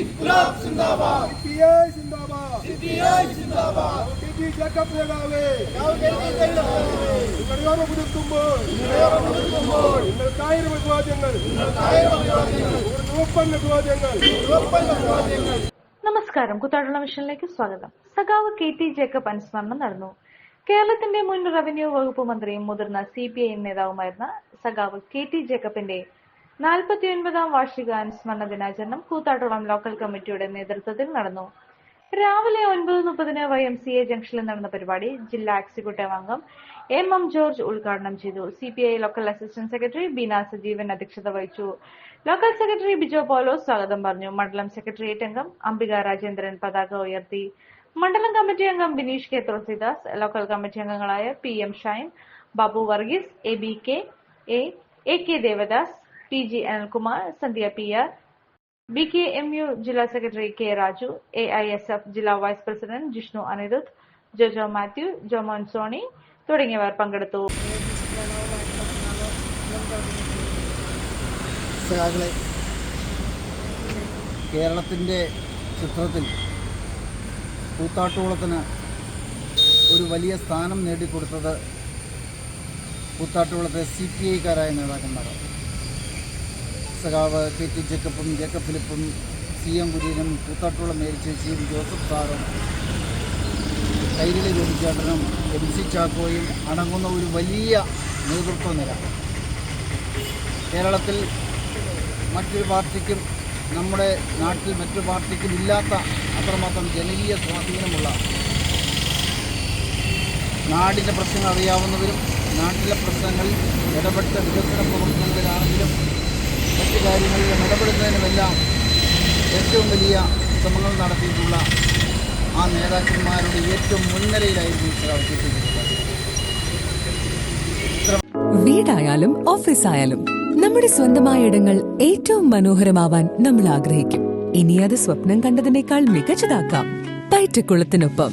ഇൻക്ലാബ് സിന്ദാബാദ്. സിപിഐ സിന്ദാബാദ്. സിപിഐ സിന്ദാബാദ്. കെടി ജേക്കബ് നേതാവേ. കെടി നേതാവേ നിങ്ങളോട് പുതുക്കുമ്പോൾ നിങ്ങളോട് പുതുക്കുമ്പോൾ നമസ്കാരം. കുത്താടുള്ള മിഷനിലേക്ക് സ്വാഗതം. സഖാവ് കെ ടി ജേക്കബ് അനുസ്മരണം നടന്നു. കേരളത്തിന്റെ മുൻ റവന്യൂ വകുപ്പ് മന്ത്രിയും മുതിർന്ന സി പി ഐ നേതാവുമായിരുന്ന സഖാവ് കെ ടി ജേക്കബിന്റെ നാൽപ്പത്തിയൊൻപതാം വാർഷിക അനുസ്മരണ ദിനാചരണം കൂത്താട്ടുളം ലോക്കൽ കമ്മിറ്റിയുടെ നേതൃത്വത്തിൽ നടന്നു. രാവിലെ ഒൻപത് മുപ്പതിന് വൈ എം സി എ ജംഗ്ഷനിൽ നടന്ന പരിപാടി ജില്ലാ എക്സിക്യൂട്ടീവ് അംഗം എം എം ജോർജ് ഉദ്ഘാടനം ചെയ്തു. C P I local assistant secretary Beena Sajeevan അധ്യക്ഷത വഹിച്ചു. ലോക്കൽ സെക്രട്ടറി ബിജോ പോലോ സ്വാഗതം പറഞ്ഞു. മണ്ഡലം സെക്രട്ടേറിയറ്റ് അംഗം അംബിക രാജേന്ദ്രൻ പതാക ഉയർത്തി. മണ്ഡലം കമ്മിറ്റി അംഗം Bineesh K Thulasidas local committee അംഗങ്ങളായ P M Shine Babu Varghese A B K A A K Devadas P G Anilkumar Sandhya P R B K M U ജില്ലാ secretary K Raju A I S F ജില്ലാ vice president Jishnu Anirudh Jojo Mathew Jomon Soni തുടങ്ങിയവർ പങ്കെടുത്തു. കേരളത്തിന്റെ ചിത്രത്തിൽ കൂത്താട്ടുകുളത്തിന് ഒരു വലിയ സ്ഥാനം നേടിക്കൊടുത്തത് കൂത്താട്ടുകുളത്തെ സി പി ഐക്കാരായ നേതാക്കന്മാരാണ്. സഖാവ് കെ ടി ജേക്കബും ജേക്കബ് ഫിലിപ്പും സി എം കുര്യനും കൂത്താട്ടുകുളം മേരിച്ചേച്ചിയും ജോസഫ് സാറും കൈരളി ജോലിച്ചേട്ടനും എം സി ചാക്കോയും അടങ്ങുന്ന ഒരു വലിയ നേതൃത്വ നിര. കേരളത്തിൽ മറ്റൊരു പാർട്ടിക്കും നമ്മുടെ നാട്ടിൽ മറ്റു പാർട്ടിക്കും ഇല്ലാത്ത അത്രമാത്രം ജനകീയ സ്വാധീനമുള്ള നാടിന്റെ പ്രശ്നങ്ങൾ അറിയാവുന്നവരും നാട്ടിലെ പ്രശ്നങ്ങളിൽ ഇടപെട്ട വികസന പ്രവർത്തനങ്ങളിലാണെങ്കിലും ഇടപെടുന്നതിനുമെല്ലാം ഏറ്റവും വലിയ ശ്രമങ്ങൾ നടത്തിയിട്ടുള്ള ആ നേതാക്കന്മാരുടെ ഏറ്റവും മുൻനിരയിലായിരുന്നു പ്രവർത്തിച്ചിട്ടുള്ളത് വീടായാലും ഓഫീസായാലും നമ്മുടെ സ്വന്തമായ ഇടങ്ങൾ ഏറ്റവും മനോഹരമാവാൻ നമ്മൾ ആഗ്രഹിക്കും. ഇനി അത് സ്വപ്നം കണ്ടതിനേക്കാൾ മികച്ചതാക്കാം. പൈറ്റക്കുളത്തിനൊപ്പം